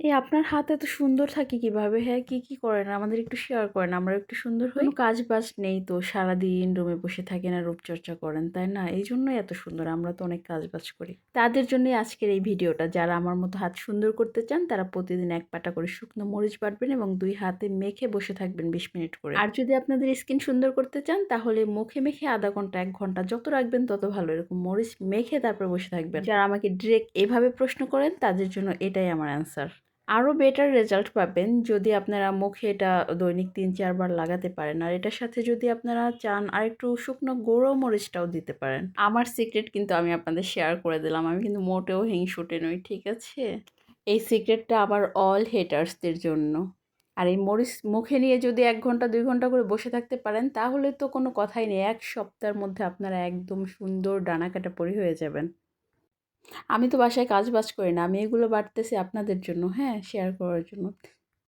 এই আপনার হাত এত সুন্দর থাকে কীভাবে? হ্যাঁ কি কি করেন? আমাদের একটু শেয়ার করেন। আমরা একটু সুন্দর হই। কাজ বাজ নেই তো? সারাদিন রুমে বসে থাকেন আর রূপচর্চা করেন, তাই না? এই জন্যই এত সুন্দর। আমরা তো অনেক কাজ বাজ করি। তাদের জন্যই আজকের এই ভিডিওটা। যারা আমার মতো হাত সুন্দর করতে চান, তারা প্রতিদিন এক পাটা করে শুকনো মরিচ বাটবেন এবং দুই হাতে মেখে বসে থাকবেন বিশ মিনিট করে। আর যদি আপনাদের স্কিন সুন্দর করতে চান, তাহলে মুখে মেখে আধা ঘণ্টা, এক ঘণ্টা যত রাখবেন, তত ভালো। এরকম মরিচ মেখে তারপর বসে থাকবেন। যারা আমাকে ডিরেক্ট এভাবে প্রশ্ন করেন, তাদের জন্য এটাই আমার অ্যান্সার আরও বেটার রেজাল্ট পাবেন যদি আপনারা মুখে এটা দৈনিক তিন চারবার লাগাতে পারেন। আর এটার সাথে যদি আপনারা চান আর একটু শুকনো গুঁড়ো মরিচটাও দিতে পারেন। আমার সিক্রেট কিন্তু আমি আপনাদের শেয়ার করে দিলাম। আমি কিন্তু মোটেও হিংসুটে নই, ঠিক আছে? এই সিক্রেটটা আমার অল হেটার্সদের জন্য। আর এই মরিচ মুখে নিয়ে যদি এক ঘণ্টা, দুই ঘণ্টা করে বসে থাকতে পারেন, তাহলে তো কোনো কথাই নেই। এক সপ্তাহের মধ্যে আপনারা একদম সুন্দর ডানা কাটা পরি হয়ে যাবেন। আমি তো বাসায় কাজ বাজ করি না, আমি এগুলো বাড়তেছি আপনাদের জন্য হ্যাঁ শেয়ার করার জন্য।